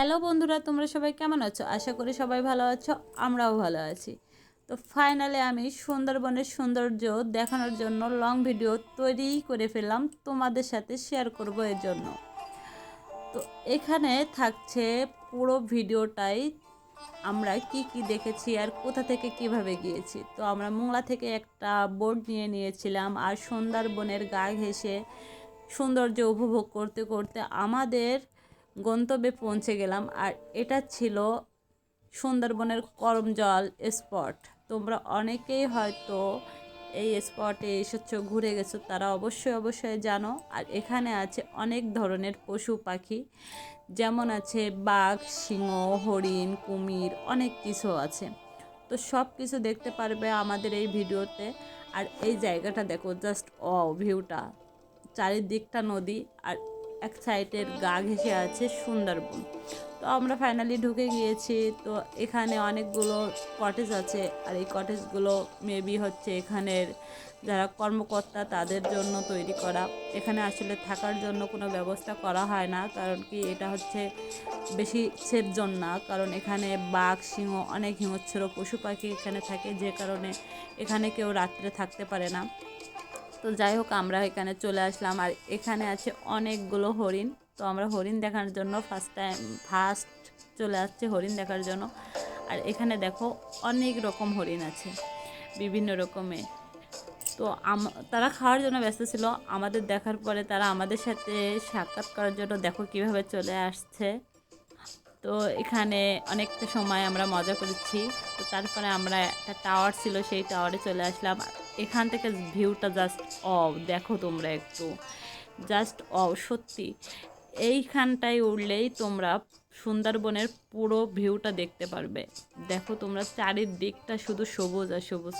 Hello বন্ধুরা, তোমরা সবাই কেমন আছো? আশা করি সবাই ভালো আছো, আমরাও ভালো আছি। তো ফাইনালি আমি সুন্দরবনের সৌন্দর্য দেখানোর জন্য লং ভিডিও তৈরি করে ফেললাম, তোমাদের সাথে শেয়ার করব এর জন্য। তো এখানে থাকছে পুরো ভিডিওটাই আমরা কি কি দেখেছি আর কোথা থেকে কীভাবে গিয়েছি। তো আমরা মোংলা থেকে একটা বোর্ড নিয়ে নিয়েছিলাম আর সুন্দরবনের গা ঘেঁষে সৌন্দর্য উপভোগ করতে করতে আমাদের গন্তব্যে পৌঁছে গেলাম। আর এটা ছিল সুন্দরবনের করমজল স্পট। তোমরা অনেকেই হয়তো এই স্পটে এসেছ, ঘুরে গেছো, তারা অবশ্যই অবশ্যই জানো। আর এখানে আছে অনেক ধরনের পশু পাখি, যেমন আছে বাঘ, সিংহ, হরিণ, কুমির, অনেক কিছু আছে। তো সব কিছু দেখতে পারবে আমাদের এই ভিডিওতে। আর এই জায়গাটা দেখো, জাস্ট অ, ভিউটা। চারিদিকটা নদী। আর এক সাইডের গা ঘেঁষে আছে সুন্দরবন। তো আমরা ফাইনালি ঢুকে গিয়েছি। তো এখানে অনেকগুলো কটেজ আছে আর এই কটেজগুলো মেবি হচ্ছে এখানের যারা কর্মকর্তা তাদের জন্য তৈরি করা। এখানে আসলে থাকার জন্য কোনো ব্যবস্থা করা হয় না কারণ কি এটা হচ্ছে বেশি সেফ জোন না। কারণ এখানে বাঘ, সিংহ, অনেক হিংস্র পশু পাখি এখানে থাকে যে কারণে এখানে কেউ রাত্রে থাকতে পারে না। তো যাই হোক, আমরা এখানে চলে আসলাম। আর এখানে আছে অনেকগুলো হরিণ। তো আমরা হরিণ দেখার জন্য ফার্স্ট টাইম ফার্স্ট চলে আসছে হরিণ দেখার জন্য। আর এখানে দেখো অনেক রকম হরিণ আছে, বিভিন্ন রকমের। তো আম- তারা খাওয়ার জন্য ব্যস্ত ছিল। আমাদের দেখার পরে তারা আমাদের সাথে সাক্ষাৎ করার জন্য দেখো কীভাবে চলে আসছে। তো এখানে অনেকটা সময় আমরা মজা করেছি। তো তারপরে আমরা একটা টাওয়ার ছিল, সেই টাওয়ারে চলে আসলাম। এখান থেকে ভিউটা জাস্ট অ দেখো তোমরা একটু। জাস্ট অ সত্যি। এইখানটায় উঠলেই তোমরা সুন্দরবনের পুরো ভিউটা দেখতে পারবে। দেখো তোমরা চারিদিকটা শুধু সবুজ আর সবুজ।